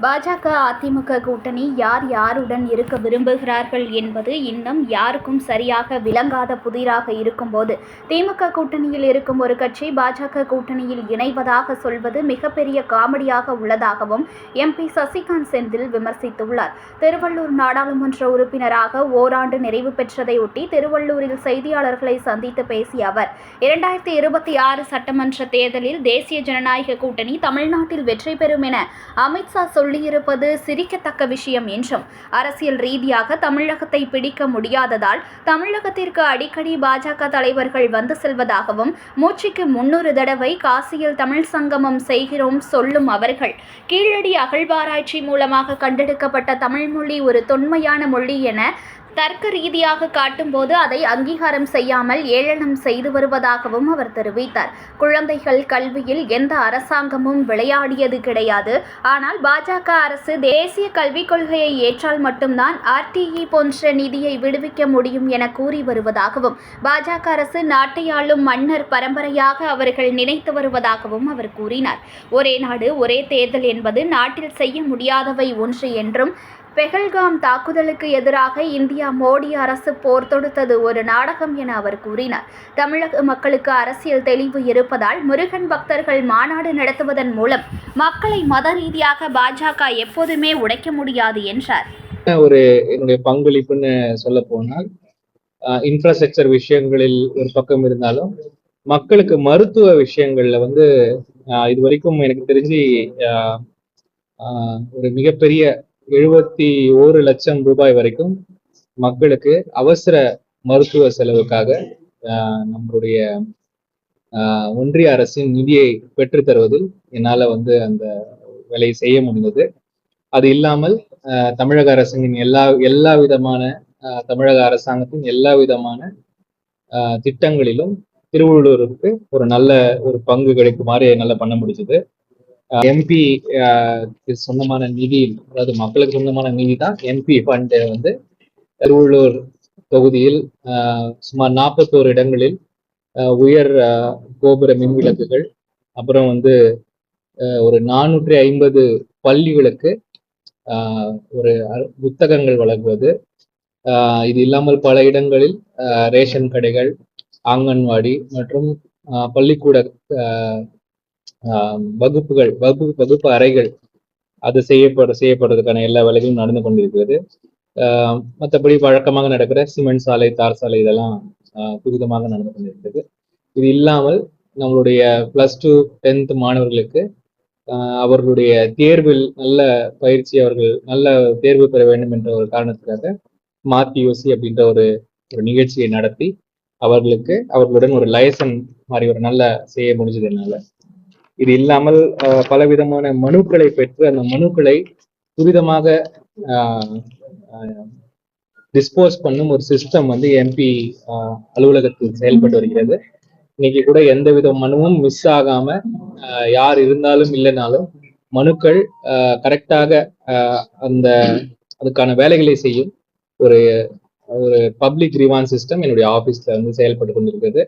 பாஜக அதிமுக கூட்டணி யார் யாருடன் இருக்க விரும்புகிறார்கள் என்பது இன்னும் யாருக்கும் சரியாக விளங்காத புதிராக இருக்கும்போது திமுக கூட்டணியில் இருக்கும் ஒரு கட்சி பாஜக கூட்டணியில் இணைவதாக சொல்வது மிகப்பெரிய காமெடியாக உள்ளதாகவும் எம்பி சசிகாந்த் செந்தில் விமர்சித்துள்ளார். திருவள்ளூர் நாடாளுமன்ற உறுப்பினராக ஓராண்டு நிறைவு பெற்றதையொட்டி திருவள்ளூரில் செய்தியாளர்களை சந்தித்து பேசிய அவர் இரண்டாயிரத்தி இருபத்தி ஆறு சட்டமன்ற தேர்தலில் தேசிய ஜனநாயக கூட்டணி தமிழ்நாட்டில் வெற்றி பெறும் என அமித்ஷா சொல்லியிருப்பது சிரிக்கத்தக்க விஷயம் என்றும் அரசியல் ரீதியாக தமிழகத்தை பிடிக்க முடியாததால் தமிழகத்திற்கு அடிக்கடி பாஜக தலைவர்கள் வந்து செல்வதாகவும் மூச்சுக்கு முன்னூறு தடவை காசியில் தமிழ் சங்கமம் செய்கிறோம் சொல்லும் அவர்கள். கீழடி அகழ்வாராய்ச்சி மூலமாக கண்டெடுக்கப்பட்ட தமிழ்மொழி ஒரு தொன்மையான மொழி என தர்க்க ரீதியாக காட்டும்போது அதை அங்கீகாரம் செய்யாமல் ஏளனம் செய்து வருவதாகவும் அவர் தெரிவித்தார். குழந்தைகள் கல்வியில் எந்த அரசாங்கமும் விளையாடியது கிடையாது. ஆனால் பாஜக அரசு தேசிய கல்விக் கொள்கையை ஏற்றால் மட்டும்தான் ஆர்டிஇ போன்ற நிதியை விடுவிக்க முடியும் என கூறி வருவதாகவும் பாஜக அரசு நாட்டை ஆளும் மன்னர் பரம்பரையாக அவர்கள் நினைத்து வருவதாகவும் அவர் கூறினார். ஒரே நாடு ஒரே தேர்தல் என்பது நாட்டில் செய்ய முடியாதவை ஒன்று என்றும் பெஹல்காம் தாக்குதலுக்கு எதிராக இந்தியா மோடி அரசு போர் தொடுத்தது ஒரு நாடகம் என அவர் கூறினார். தமிழக மக்களுக்கு அரசியல் தெளிவு இருப்பதால் முருகன் பக்தர்கள் மாநாடு நடத்துவதன் மூலம் மக்களை மத ரீதியாக பாஜக எப்போதுமே உடைக்க முடியாது என்றார். ஒரு என்னுடைய பங்களிப்புன்னு சொல்ல போனால் இன்ஃப்ராஸ்ட்ரக்சர் விஷயங்களில் ஒரு பக்கம் இருந்தாலும் மக்களுக்கு மருத்துவ விஷயங்கள்ல வந்து இது வரைக்கும் எனக்கு தெரிஞ்சு ஒரு மிகப்பெரிய எழுபத்தி ஓரு லட்சம் ரூபாய் வரைக்கும் மக்களுக்கு அவசர மருத்துவ செலவுக்காக ஆஹ் நம்மளுடைய ஆஹ் ஒன்றிய அரசின் நிதியை பெற்று தருவதில் என்னால வந்து அந்த வேலையை செய்ய முடிந்தது. அது இல்லாமல் ஆஹ் தமிழக அரசின் எல்லா எல்லா விதமான தமிழக அரசாங்கத்தின் எல்லா விதமான ஆஹ் திட்டங்களிலும் திருவள்ளூருக்கு ஒரு நல்ல ஒரு பங்கு கிடைக்குமாறு நல்லா பண்ண முடிஞ்சது. எம்பி சொந்தமான நிதி அதாவது மக்களுக்கு சொந்தமான நிதி தான் எம்பி ஃபண்ட் வந்து திருவள்ளூர் தொகுதியில் ஆஹ் சுமார் நாற்பத்தோரு இடங்களில் உயர் கோபுர மின் விளக்குகள் அப்புறம் வந்து ஒரு நானூற்றி ஐம்பது பள்ளிகளுக்கு ஒரு புத்தகங்கள் வழங்குவது ஆஹ் இது இல்லாமல் பல இடங்களில் ரேஷன் கடைகள் ஆங்கன்வாடி மற்றும் ஆஹ் பள்ளிக்கூட ஆஹ் வகுப்புகள் வகுப்பு வகுப்பு அறைகள் அது செய்யப்பட செய்யப்படுறதுக்கான எல்லா வேலைகளும் நடந்து கொண்டிருக்கிறது. மற்றபடி வழக்கமாக நடக்கிற சிமெண்ட் சாலை தார் சாலை இதெல்லாம் ஆஹ் துரிதமாக நடந்து கொண்டிருக்கிறது. இது இல்லாமல் நம்மளுடைய பிளஸ் டூ டென்த் மாணவர்களுக்கு அவர்களுடைய தேர்வில் நல்ல பயிற்சி அவர்கள் நல்ல தேர்வு பெற வேண்டும் என்ற ஒரு காரணத்துக்காக மாத்தி யோசி அப்படின்ற ஒரு ஒரு நிகழ்ச்சியை நடத்தி அவர்களுக்கு அவர்களுடன் ஒரு லைசன் மாதிரி ஒரு நல்ல செய்ய முடிஞ்சது என்னால். இது இல்லாமல் பலவிதமான மனுக்களை பெற்று அந்த மனுக்களை துரிதமாக டிஸ்போஸ் பண்ணும் ஒரு சிஸ்டம் வந்து எம்பி அலுவலகத்தில் செயல்பட்டு வருகிறது. இன்னைக்கு கூட எந்த வித மனுவும் மிஸ் ஆகாம யார் இருந்தாலும் இல்லைனாலும் மனுக்கள் கரெக்டாக அந்த அதுக்கான வேலைகளை செய்யும் ஒரு ஒரு பப்ளிக் ரிவான் சிஸ்டம் என்னுடைய ஆபீஸ்ல வந்து செயல்பட்டு கொண்டிருக்கிறது.